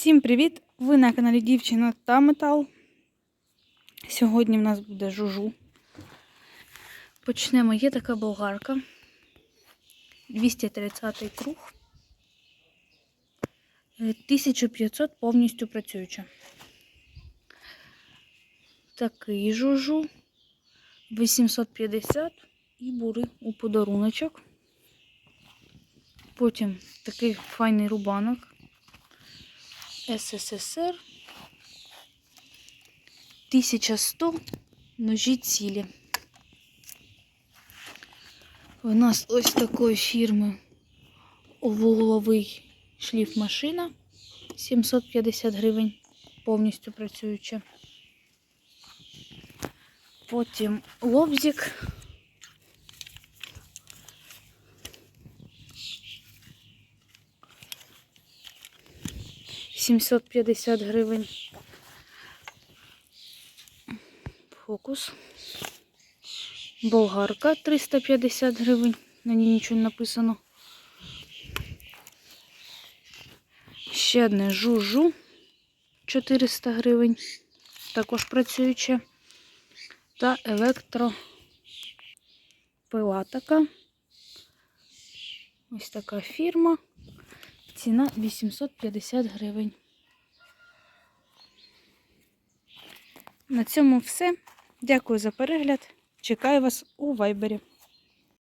Всім привіт! Ви на каналі Дівчина та Метал. Сьогодні в нас буде жужу. Почнемо. Є така болгарка. 230 круг. Е, 1500 повністю працююча. Такий жужу. 850 і бури у подаруночок. Потім такий файний рубанок. СССР 1100 ножі цілі. У нас ось такої фірми вугловий шліф машина 750 гривень, повністю працююча. Потім лобзик. Сімсот п'ятдесят гривень. Фокус. Болгарка 350 гривень. На ній нічого не написано. Ще одне жужу 400 гривень. Також працююче. Та електропила така. Ось така фірма. Ціна 850 гривень. На цьому все. Дякую за перегляд. Чекаю вас у вайбері.